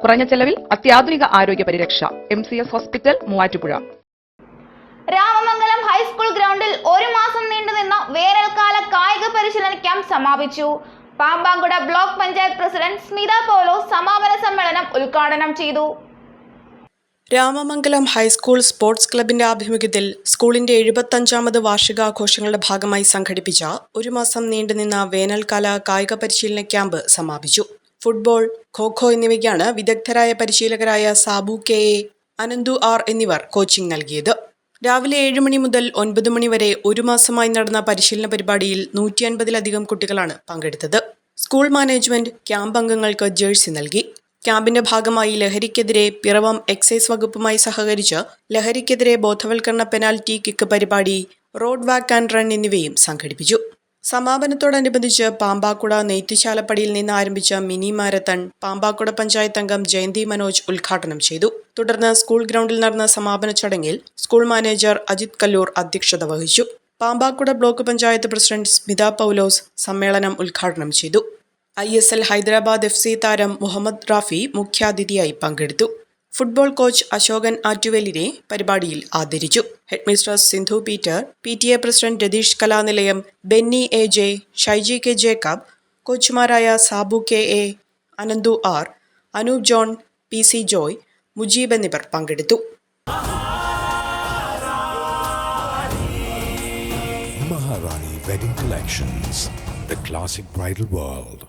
കുറഞ്ഞ ചെലവിൽ അത്യാധുനിക ആരോഗ്യ പരിരക്ഷ. M C S hospital Muvattupuzha. Ramamangalam high school ഗ്രൗണ്ടിൽ ഒരു മാസം നീണ്ടുനിന്ന വേനൽക്കാല കായിക പരിശീലന ക്യാമ്പ് സമാപിച്ചു. പാമ്പാങ്കുട ബ്ലോക്ക് പഞ്ചായത്ത് പ്രസിഡന്റ് സ്മിത പോലോ സമാപന സമ്മേളനം ഉദ്ഘാടനം ചെയ്തു. രാമമംഗലം ഹൈസ്കൂൾ സ്പോർട്സ് ക്ലബിന്റെ ആഭിമുഖ്യത്തിൽ സ്കൂളിന്റെ എഴുപത്തഞ്ചാമത് വാർഷികാഘോഷങ്ങളുടെ ഭാഗമായി സംഘടിപ്പിച്ച ഒരു മാസം നീണ്ടുനിന്ന വേനൽക്കാല കായിക പരിശീലന ക്യാമ്പ് സമാപിച്ചു. ഫുട്ബോൾ ഖോഖോ എന്നിവയ്ക്കാണ് വിദഗ്ധരായ പരിശീലകരായ Sabu K A Ananthu R എന്നിവർ കോച്ചിംഗ് നൽകിയത്. രാവിലെ ഏഴ് മണി മുതൽ ഒൻപത് മണി വരെ ഒരു മാസമായി നടന്ന പരിശീലന പരിപാടിയിൽ നൂറ്റി അൻപതിലധികം കുട്ടികളാണ് പങ്കെടുത്തത്. സ്കൂൾ മാനേജ്മെന്റ് ക്യാമ്പ് അംഗങ്ങൾക്ക് ജേഴ്സി നൽകി. ക്യാമ്പിന്റെ ഭാഗമായി ലഹരിക്കെതിരെ പിറവം എക്സൈസ് വകുപ്പുമായി സഹകരിച്ച് ലഹരിക്കെതിരെ ബോധവൽക്കരണ പെനാൽറ്റി കിക്ക് പരിപാടി റോഡ് വാക്ക് ആൻഡ് റൺ എന്നിവയും സംഘടിപ്പിച്ചു. സമാപനത്തോടനുബന്ധിച്ച് പാമ്പാക്കുട നെയ്ത്തുശാലപ്പടിയിൽ നിന്ന് ആരംഭിച്ച മിനി മാരത്തൺ പാമ്പാക്കുട പഞ്ചായത്ത് അംഗം ജയന്തി മനോജ് ഉദ്ഘാടനം ചെയ്തു. തുടർന്ന് സ്കൂൾ ഗ്രൗണ്ടിൽ നടന്ന സമാപന ചടങ്ങിൽ സ്കൂൾ മാനേജർ അജിത് കല്ലൂർ അധ്യക്ഷത വഹിച്ചു. പാമ്പാക്കുട ബ്ലോക്ക് പഞ്ചായത്ത് പ്രസിഡന്റ് സ്മിത പൗലോസ് സമ്മേളനം ഉദ്ഘാടനം ചെയ്തു. ഐ ഹൈദരാബാദ് എഫ് താരം മുഹമ്മദ് റാഫി മുഖ്യാതിഥിയായി പങ്കെടുത്തു. ഫുട്ബോൾ കോച്ച് അശോകൻ ആറ്റുവേലിനെ പരിപാടിയിൽ ആദരിച്ചു headmistress Sindhu Peter P T A president Ratheesh Kalanilayam Benny A J Shaiji K Jacob കോച്ചുമാരായ Sabu K A Ananthu R Anoop John P C Joy Mujeeb എന്നിവർ പങ്കെടുത്തു Maharani wedding collections classic bridal world.